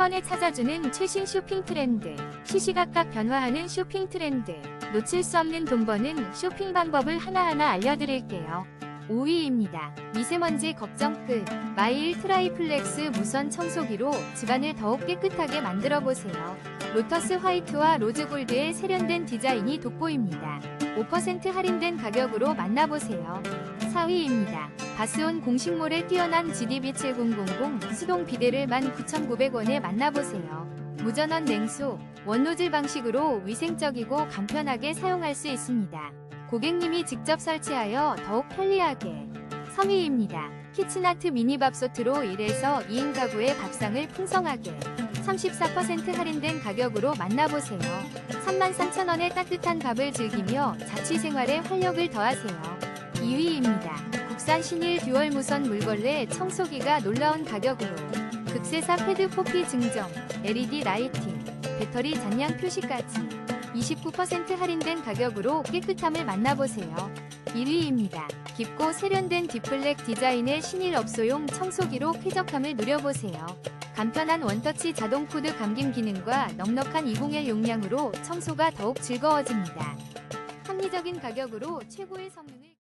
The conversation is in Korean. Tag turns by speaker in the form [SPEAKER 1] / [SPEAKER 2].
[SPEAKER 1] 번에 찾아주는 최신 쇼핑 트렌드, 시시각각 변화하는 쇼핑 트렌드, 놓칠 수 없는 돈 버는 쇼핑 방법을 하나하나 알려드릴게요. 5위입니다. 미세먼지 걱정 끝. 마일 트라이플렉스 무선 청소기로 집안을 더욱 깨끗하게 만들어 보세요. 로터스 화이트와 로즈 골드의 세련된 디자인이 돋보입니다. 5% 할인된 가격으로 만나보세요. 4위입니다. 바스온 공식몰에 뛰어난 GDB7000 수동 비데를 19,900원에 만나보세요. 무전원 냉수, 원노즐 방식으로 위생적이고 간편하게 사용할 수 있습니다. 고객님이 직접 설치하여 더욱 편리하게. 3위입니다. 키친아트 미니밥솥으로 1에서 2인 가구의 밥상을 풍성하게 34% 할인된 가격으로 만나보세요. 33,000원의 따뜻한 밥을 즐기며 자취생활에 활력을 더하세요. 2위입니다. 국산 신일 듀얼 무선 물걸레 청소기가 놀라운 가격으로 극세사 패드 포피 증정, LED 라이팅, 배터리 잔량 표시까지 29% 할인된 가격으로 깨끗함을 만나보세요. 1위입니다. 깊고 세련된 딥블랙 디자인의 신일 업소용 청소기로 쾌적함을 누려보세요. 간편한 원터치 자동 코드 감김 기능과 넉넉한 201 용량으로 청소가 더욱 즐거워집니다. 합리적인 가격으로 최고의 성능을